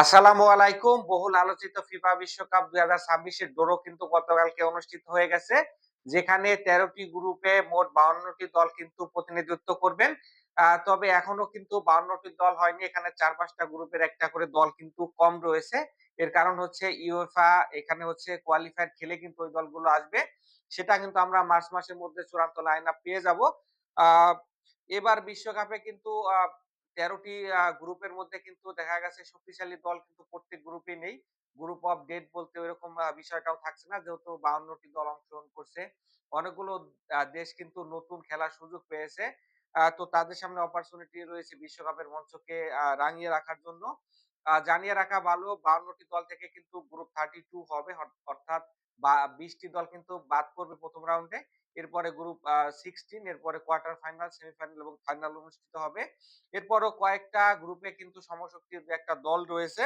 আসসালামু আলাইকুম। বহুল আলোচিত ফিফা বিশ্বকাপ দুই হাজার ছাব্বিশের ড্র কিন্তু গতকালকে অনুষ্ঠিত হয়ে গেছে, যেখানে তেরোটি গ্রুপে মোট বাউন্নটি দল কিন্তু প্রতিনিধিত্ব করবেন। তবে এখনও কিন্তু বাউন্নটি দল হয়নি, এখানে চার পাঁচটা গ্রুপের একটা করে দল কিন্তু কম রয়েছে। এর কারণ হচ্ছে ইউএফা এখানে হচ্ছে কোয়ালিফায়ার খেলে কিন্তু ওই দলগুলো আসবে। সেটা কিন্তু আমরা মার্চ মাসের মধ্যে চূড়ান্ত লাইন আপ পেয়ে যাব। এবার বিশ্বকাপে কিন্তু তেরোটি গ্রুপের মধ্যে কিন্তু দেখা গেছে শক্তিশালী দল কিন্তু প্রত্যেক গ্রুপে নেই। গ্রুপ অফ ডেট বলতে ওইরকম বিষয়টাও থাকছে না। যেহেতু বাউন্নটি দল অংশগ্রহণ করছে, অনেকগুলো দেশ কিন্তু নতুন খেলার সুযোগ পেয়েছে। তো তাদের সামনে অপরচুনিটি রয়েছে বিশ্বকাপের মঞ্চকে রাঙিয়ে রাখার জন্য। জানিয়ে রাখা ভালো, বাউন্নটি দল থেকে কিন্তু গ্রুপ থার্টি টু হবে অর- অর্থাৎ বা বিশটি দল কিন্তু বাদ পড়বে প্রথম রাউন্ডে এরপরে গ্রুপ সিক্সটিন এরপরে কোয়ার্টার ফাইনাল সেমিফাইনাল এবং ফাইনাল অনুষ্ঠিত হবে। এরপরও কয়েকটা গ্রুপে কিন্তু সমশক্তির একটা দল রয়েছে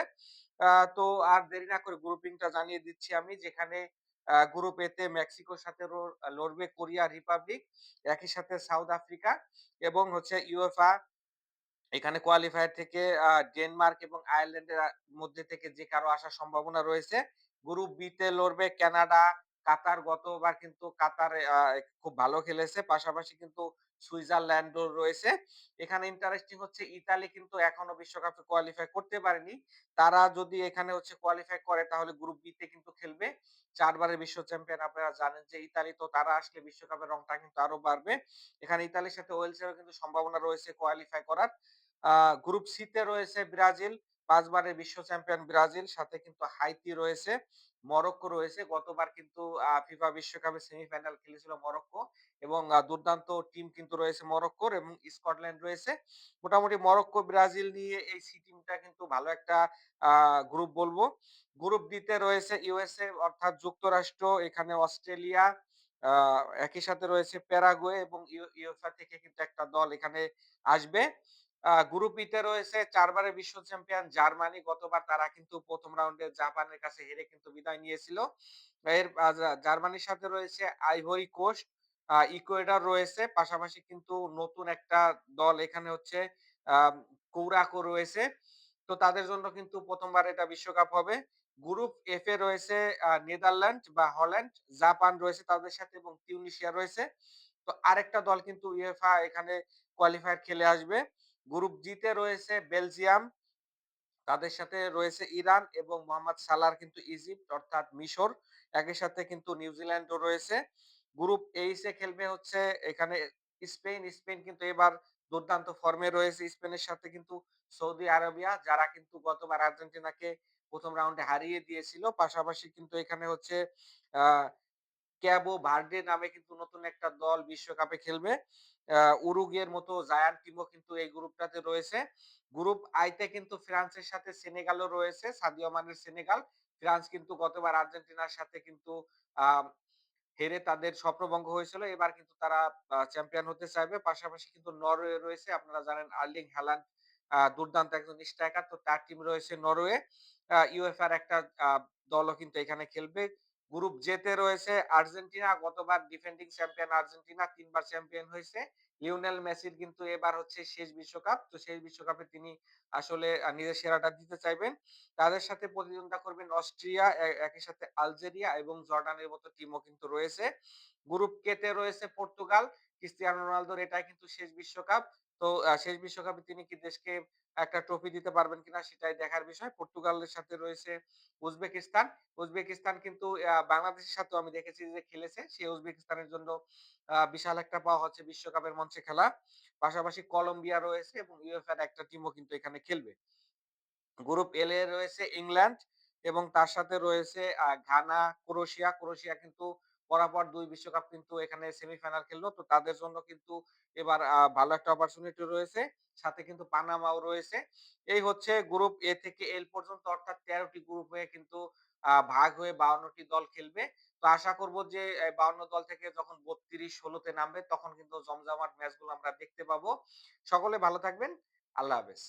তো আর দেরি না করে গ্রুপিংটা জানিয়ে দিচ্ছি আমি, যেখানে গ্রুপ এতে মেক্সিকোর সাথে লড়বে কোরিয়া রিপাবলিক, একই সাথে সাউথ আফ্রিকা এবং হচ্ছে ইউএফা এখানে কোয়ালিফায়ার থেকে ডেনমার্ক এবং আয়ারল্যান্ডের মধ্যে থেকে যে কারও আসার সম্ভাবনা রয়েছে গ্রুপ বি তে লড়বে কানাডা কাতার গতবার কিন্তু কাতার খুব ভালো খেলেছে। পাশাপাশি কিন্তু সুইজারল্যান্ডও রয়েছে। এখানে ইন্টারেস্টিং হচ্ছে ইতালি কিন্তু এখনও বিশ্বকাপে কোয়ালিফাই করতে পারেনি। তারা যদি এখানে হচ্ছে কোয়ালিফাই করে তাহলে গ্রুপ বি তে কিন্তু খেলবে। চারবারের বিশ্ব চ্যাম্পিয়ন আপনারা জানেন যে ইতালি তো তারা আসলে বিশ্বকাপের রংটা কিন্তু আরও বাড়বে। এখানে ইতালির সাথে ওয়েলসেরও কিন্তু সম্ভাবনা রয়েছে কোয়ালিফাই করার। গ্রুপ সি তে রয়েছে ব্রাজিল। পাঁচবারের বিশ্ব চ্যাম্পিয়ন ব্রাজিল, সাথে কিন্তু হাইতি রয়েছে, মরক্কো রয়েছে। গতবার কিন্তু ফিফা বিশ্বকাপে সেমিফাইনাল খেলেছিল মরক্কো এবং দুর্দান্ত টিম কিন্তু রয়েছে মরক্কোর এবং স্কটল্যান্ড রয়েছে। মোটামুটি মরক্কো ব্রাজিল নিয়ে এই সি টিমটা কিন্তু ভালো একটা গ্রুপ বলব। গ্রুপ ডিতে রয়েছে ইউএসএ অর্থাৎ যুক্তরাষ্ট্র, এখানে অস্ট্রেলিয়া একই সাথে রয়েছে প্যারাগুয়ে এবং ইউএফা থেকে কিন্তু একটা দল এখানে আসবে। গ্রুপ ইতে রয়েছে চারবারের বিশ্ব চ্যাম্পিয়ন জার্মানি। গতবার তারা কিন্তু প্রথম রাউন্ডে জাপানের কাছে হেরে কিন্তু বিদায় নিয়েছিল। এর জার্মানির সাথে রয়েছে আইভরি কোস্ট ইকুয়েডর রয়েছে। পাশাপাশি কিন্তু নতুন একটা দল এখানে হচ্ছে কৌরাকো রয়েছে। তো তাদের জন্য কিন্তু প্রথমবার এটা বিশ্বকাপ হবে। গ্রুপ এফ এ রয়েছে নেদারল্যান্ড বা হল্যান্ড জাপান রয়েছে তাদের সাথে এবং তিউনিসিয়া রয়েছে। তো আরেকটা দল কিন্তু ইউএফা এখানে কোয়ালিফায়ার খেলে আসবে। গ্রুপ জি তে রয়েছে বেলজিয়াম, তাদের সাথে রয়েছে ইরান এবং মোহাম্মদ সালার কিন্তু ইজিপ্ট অর্থাৎ মিশর, একই সাথে কিন্তু নিউজিল্যান্ডও রয়েছে। গ্রুপ এইচ এ খেলবে হচ্ছে এখানে স্পেন স্পেন কিন্তু এবার দুর্দান্ত ফর্মে রয়েছে স্পেনের সাথে কিন্তু সৌদি আরবিয়া, যারা কিন্তু গতবার আর্জেন্টিনাকে প্রথম রাউন্ডে হারিয়ে দিয়েছিল। পাশাপাশি কিন্তু এখানে হচ্ছে, আহ ক্যাবো ভার্ডে নামে কিন্তু নতুন একটা দল বিশ্বকাপে খেলবে। আহ, উরুগুয়ের মতো জায়ান্ট টিমও কিন্তু এই গ্রুপটাতে রয়েছে। গ্রুপ আইতে কিন্তু ফ্রান্সের সাথে সেনেগালও রয়েছে সাদিও মানের সেনেগাল। ফ্রান্স কিন্তু গতবার আর্জেন্টিনার সাথে কিন্তু হেরে তাদের স্বপ্নভঙ্গ হয়েছিল। এবার কিন্তু তারা চ্যাম্পিয়ন হতে চাইবে। পাশাপাশি কিন্তু নরওয়ে রয়েছে। আপনারা জানেন আর্লিং হ্যালান্ড দুর্দান্ত একজন স্ট্রাইকার। তো তার টিম রয়েছে নরওয়ে। ইউএফআর একটা দলও কিন্তু এখানে খেলবে। গ্রুপ জেতে রয়েছে আর্জেন্টিনা, গতবার ডিফেন্ডিং চ্যাম্পিয়ন আর্জেন্টিনা, তিনবার চ্যাম্পিয়ন হয়েছে। লিওনেল মেসির কিন্তু এবার হচ্ছে শেষ বিশ্বকাপ। তো সেই বিশ্বকাপে তিনি আসলে নিজের সেরাটা দিতে চাইবেন। তাদের সাথে প্রতিদ্বন্দ্বিতা করবেন অস্ট্রিয়া একই সাথে আলজেরিয়া এবং জর্ডানের মতো টিমও কিন্তু রয়েছে। গ্রুপ কেতে রয়েছে পর্তুগাল। ক্রিস্টিয়ানো রোনালদোর এটাই কিন্তু শেষ বিশ্বকাপ। তো শেষ বিশ্বকাপে তিনি কি দেশকে একটা ট্রফি দিতে পারবেন কিনা সেটাই দেখার বিষয়। পর্তুগালের সাথে রয়েছে উজবেকিস্তান। উজবেকিস্তান কিন্তু বাংলাদেশের সাথেও আমি দেখেছি যে খেলেছে। সেই উজবেকিস্তানের জন্য বিশাল একটা পাওয়া হচ্ছে বিশ্বকাপের মঞ্চে খেলা। পাশাপাশি কলম্বিয়া রয়েছে এবং ইউএফএর একটা টিমও কিন্তু এখানে খেলবে। গ্রুপ এল এ রয়েছে ইংল্যান্ড এবং তার সাথে রয়েছে ঘানা ক্রোয়েশিয়া ক্রোয়েশিয়া কিন্তু পরাপর দুই বিশ্বকাপ কিন্তু এখানে সেমিফাইনাল খেললো। তো তাদের জন্য কিন্তু এবার ভালো একটা অপরচুনিটি রয়েছে। সাথে কিন্তু পানামাও রয়েছে। এই হচ্ছে গ্রুপ এ থেকে এল পর্যন্ত, অর্থাৎ তেরোটি গ্রুপ হয়ে কিন্তু ভাগ হয়ে বাউন্নটি দল খেলবে। তো আশা করব যে বাউন্ন দল থেকে যখন বত্রিশ ষোলোতে নামবে, তখন কিন্তু জমজমাট ম্যাচগুলো আমরা দেখতে পাবো। সকলে ভালো থাকবেন। আল্লাহ হাফেজ।